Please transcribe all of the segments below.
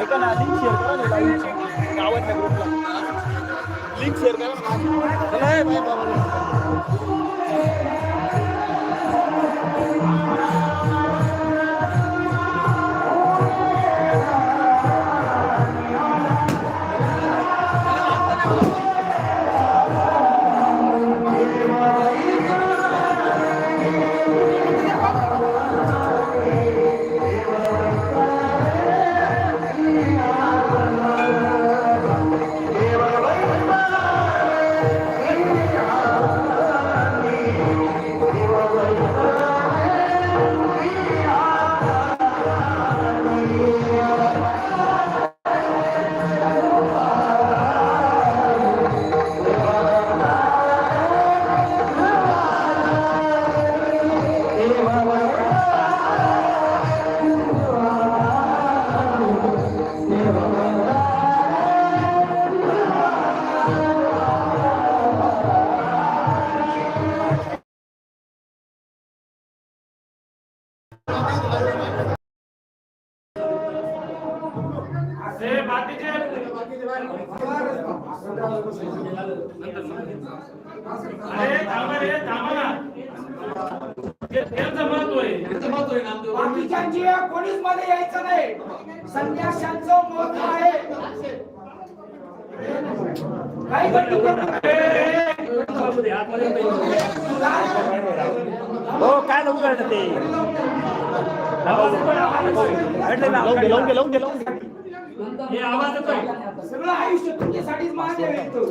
ऐका ना link share करा ना गावातल्या ग्रुपला लिंक शेअर करा. नाही बाय, कोणीच मध्ये यायचं नाही संन्याशांचं मत आहे काही हो काय लावून काढलं ते लावून लावून लावून हे आवाज सगळं आयुष्य तुमच्यासाठीच मान्य आहे तो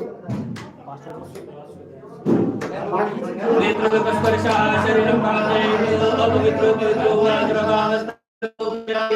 नेत्रस्पर्शा शरीरं पादे अपवित्रो पवित्रो Amen.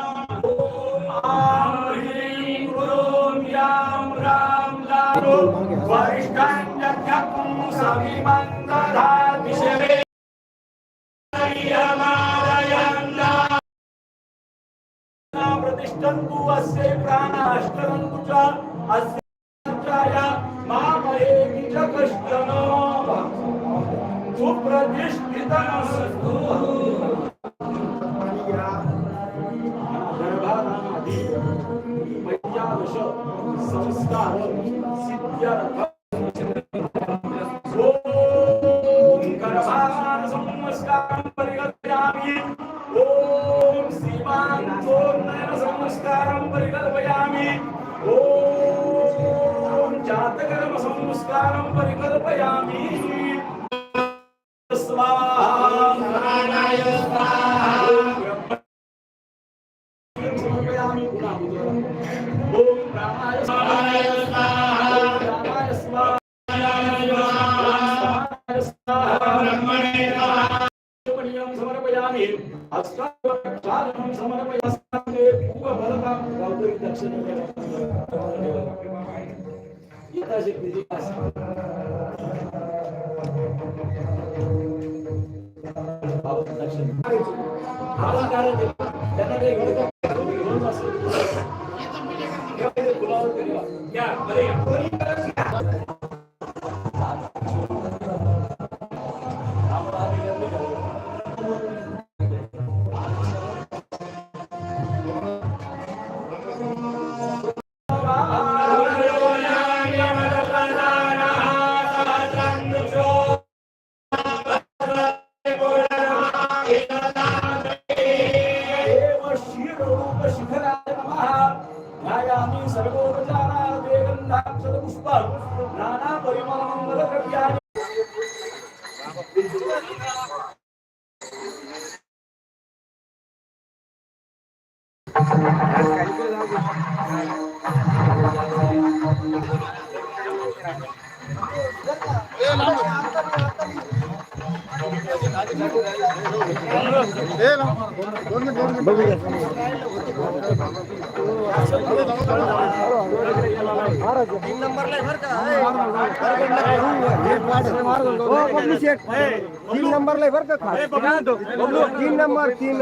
प्रतिष्ठन्तु अस्य प्राणाष्टरन्तु च अस्य च मामये च कष्टनो सुप्रतिष्ठितमस्तु। ॐ जातकर्म संस्कारं परिकल्पयामि। क्या నానా పరిమాణముల ద్రవ్యాన్ని Thank you. तीन नंबरला आहे बरं का तीन नंबर तीन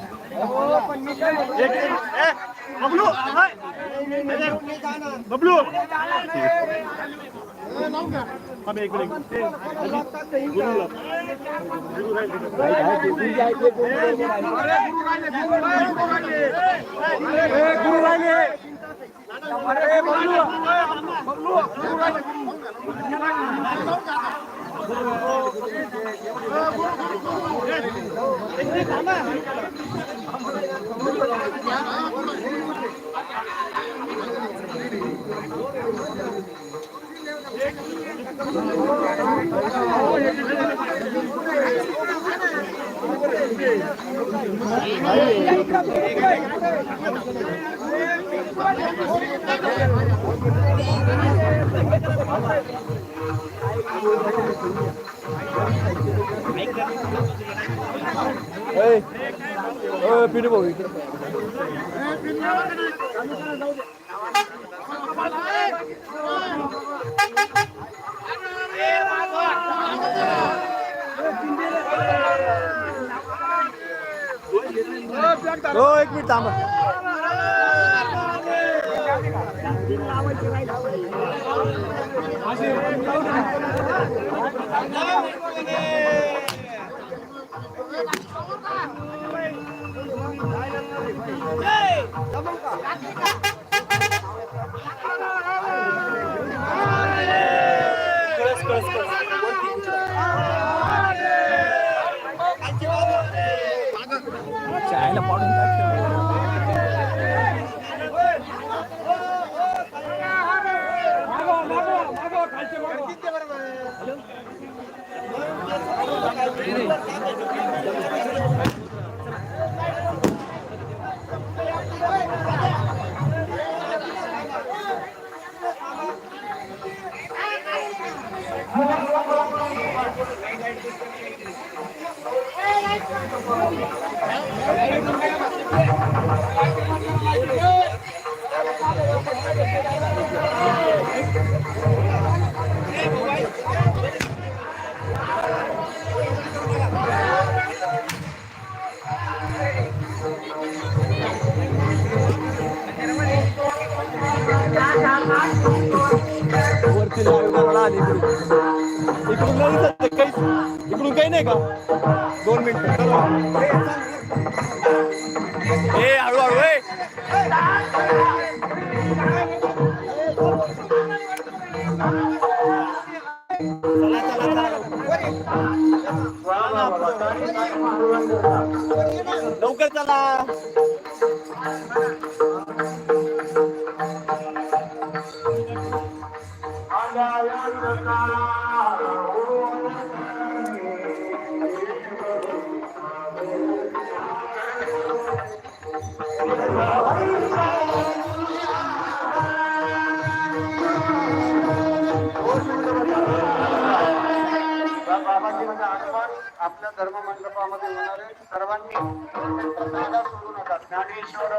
गडबड नका करू. बबलू हाय. बबलू थांब एक मिनिट. गुरुला. हो एक मिनिट थांबा. कळस वरती लाईव्ह आली इकडून नाही दिसत काही नाही का? दोन मिनिट ए हळूहळू ए. लवकर चला. आपल्या धर्म मंडपामध्ये होणारे सर्वांनी सोडू नका. ज्ञानेश्वर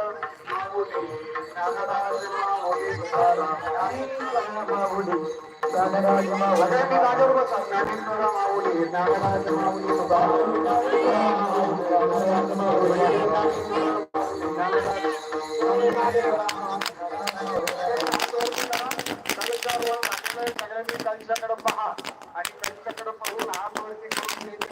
सगळ्यांनी त्यांच्याकडे पहा आणि त्यांच्याकडे पाहून हात करून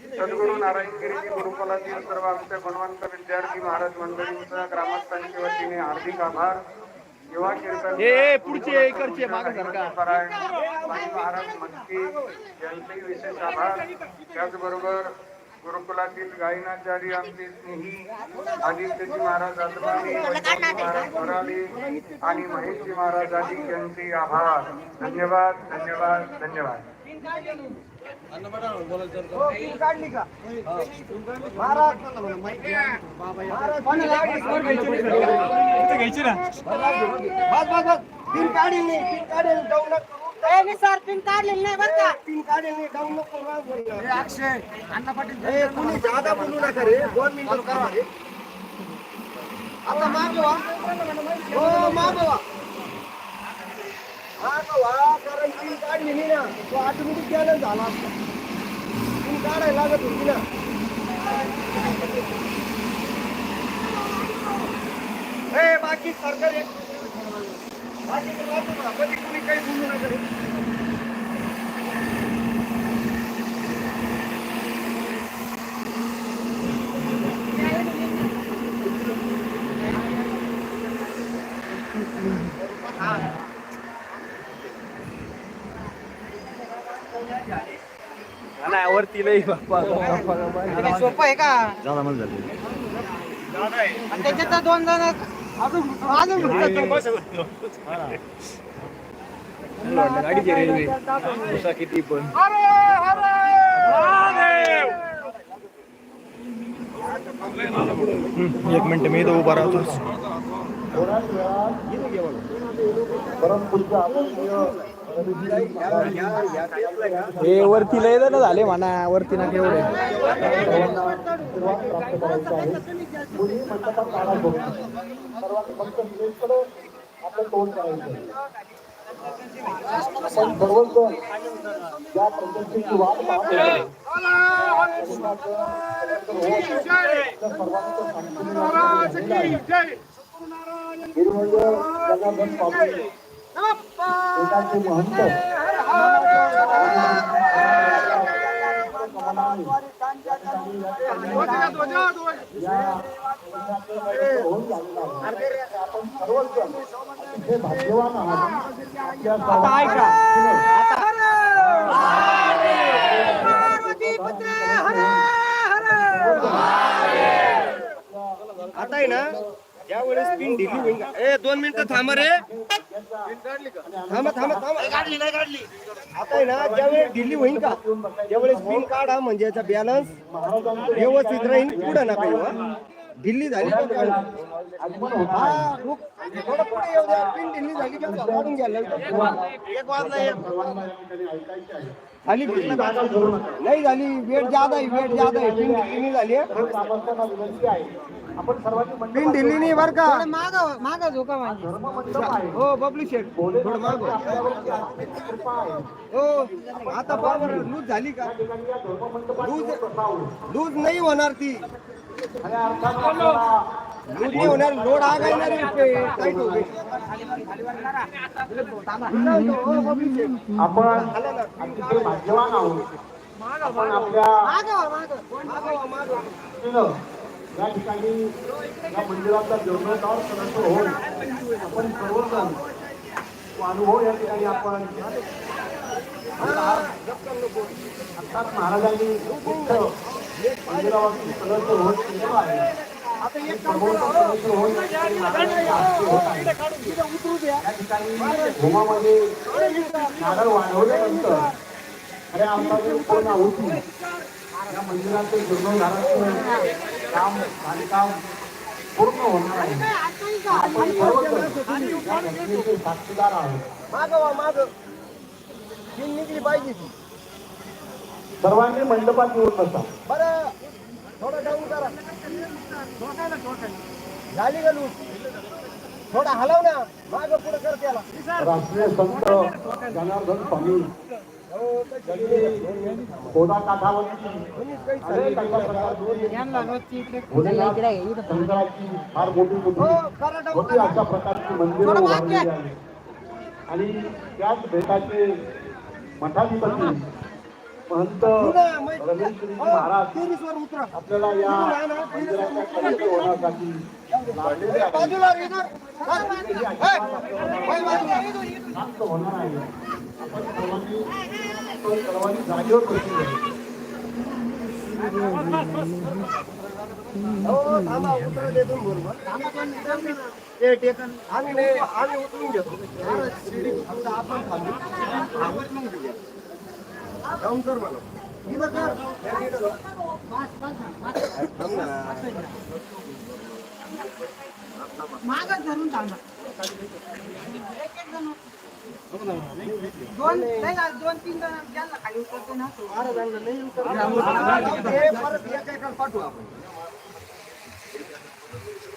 सद्गुरू नारायणगिरी गुरुकुलातील सर्व आमच्या गुणवंत विद्यार्थी महाराज मंडळींचा ग्रामस्थांच्या वतीने हार्दिक आभार. युवा महाराज मस्की यांचे विशेष आभार. त्याचबरोबर गुरुकुलातील गायनाचार्य आमचे स्नेही आदित्यजी महाराज आदमानी महाराज भराले आणि महेशजी महाराज आदी यांचे आभार. धन्यवाद धन्यवाद धन्यवाद. काढली का महाराज घ्यायची ना बस बस बस तीन काढील नाही तीन काढेल जाऊ सर पिन काढलेली नाही बरं का तीन काढेल नाही जाऊ नको अक्षय अण्णा पाटील कुणी जादा बोलू नका रे दोन मिनिटं करा आता मागवा हो मागवा. मागवा कारण तीन काढली नाही ना तो ऑटोमॅटिक त्यानं झाला असता तीन काढायला लागत होती ना ए बाकी सरकार बाकी तुम्ही काही बोलू नका नाही वरती लई बाप्पा सोपं आहे का? आणि त्याच्यात दोन जण अजून अजून गाडीची रेल्वे. किती पण. एक मिनिट मी तो उभा राहतो. हे वरती लय जण झाले म्हणा वरती ना केवढे. आपलं तोंड करायचं आपण सर्वजण या पद्धतीची वाट पाहतो एकाचे महंत भाग्यवान आता आहे ना ज्यावेळेस पिन ढिली होईल ए दोन मिनिटं थांब रे. थांबा थांबा थांबा काढली नाही काढली आता आहे ना ज्यावेळेस ढिली होईल का त्यावेळेस पिन काढा म्हणजे याचा बॅलन्स व्यवस्थित राहील पुढे ना काही हा? ढिल्ली झाली? हा. थोडं पुढे येऊ द्या. पिन ढिल्ली झाली का काढून घ्या. एक वाजला नाही झाली वेट ज्यादा आहे वेट ज्यादा आहे पिन ढिल्ली नाही झाली आहे. आपण सर्वांनी मंडप पिन ढिल्ली नाही बरं का माग माग झोका माझी मंडप आहे हो बबलू शेठ थोडं मागं. आपल्यावरती आर्थिक कृपा आहे हो आता बरोबर लूज झाली का धर्ममंडपाची लूज बसावं. लूज नाही होणार ती आपल्याला लूज नाही होणार लोड आग येणार आहे. टाईट होते. हो, बबलू शेठ. आपण अतिशय भाग्यवान आहोत आपण आपल्या मागं, मागं. दृष्टीनं या ठिकाणी या मंदिराचा जीर्णोद्धार सदस्य होऊन आपण सर्वजण तो अनुभव या ठिकाणी आपण अर्थात महाराजांनी मंदिरावरती सदस्य होऊन केलेलं आहे. या ठिकाणी होत आहे. या होमामध्ये नारळ वाढवल्यानंतर अरे होती. या मंदिराचे जीर्णोद्धाराचं काम बांधकाम पूर्ण होणार आहे. आपण सर्वजण साक्षीदार आहोत. मागं व्हा, मागं. पिन निघली पाहिजे ती. सर्वांनी मंडपात येऊन बसा. बरं. थोडं डाऊन करा. झाली का लूज थोडा हलव ना. मागं पुढे कर त्याला. राष्ट्रीय संत जनार्दन स्वामी कोदा फार मोठी हो मोठी अशा प्रकारची मंदिरं उभारलेली आहेत आणि त्याच भेटाचे मठाधिपती महंत रमेशगिरी महाराज टेरिसवर उतरा. आपल्याला या मंदिराच्या पवित्र होण्यासाठी होणार आहे. आपण सर्वांनी सर्वांनी जागेवर हो. आम्ही उतरून घेतो. आपण खाली. हा, उचलून घेऊया. डाऊन कर मला. ना. धरून थांबा दोन नाही का, दोन तीन जण ज्यांना खाली उतरते ना. ते परत एका एकाला पाठवू आपण.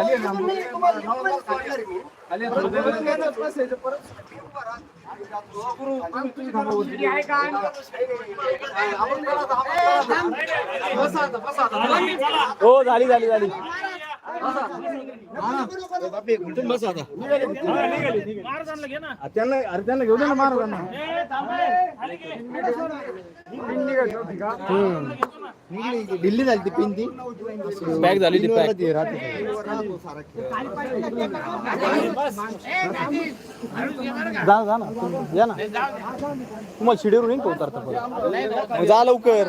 ही झाली. बसा आता. हो झाली झाली झाली. त्यांना अरे त्यांना घेऊ दे ना महाराजांना. दिल्ली झाली ती पिन ती पॅक झाली ती पॅक जा जा ना या ना. तुम्हाला शिडीवरून येईन मग जा लवकर.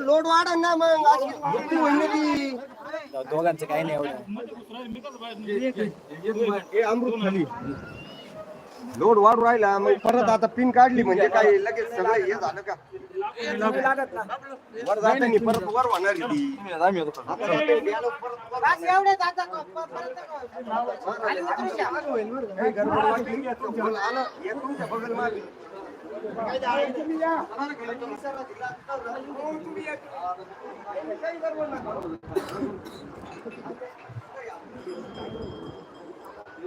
लोड वाढन ना मग दोघांचं काही नाही एवढं. अमृत खाली. लोड वाढू राहिला मग परत आता पिन काढली म्हणजे काय लगेच सगळं हे झालं का? लागत ना वर जातानी परत वर होणार आहे ती. आता ते गेलं परत वर. काही गडबड वाटली. तर बोल आलं हे तुमच्या बगल मागे.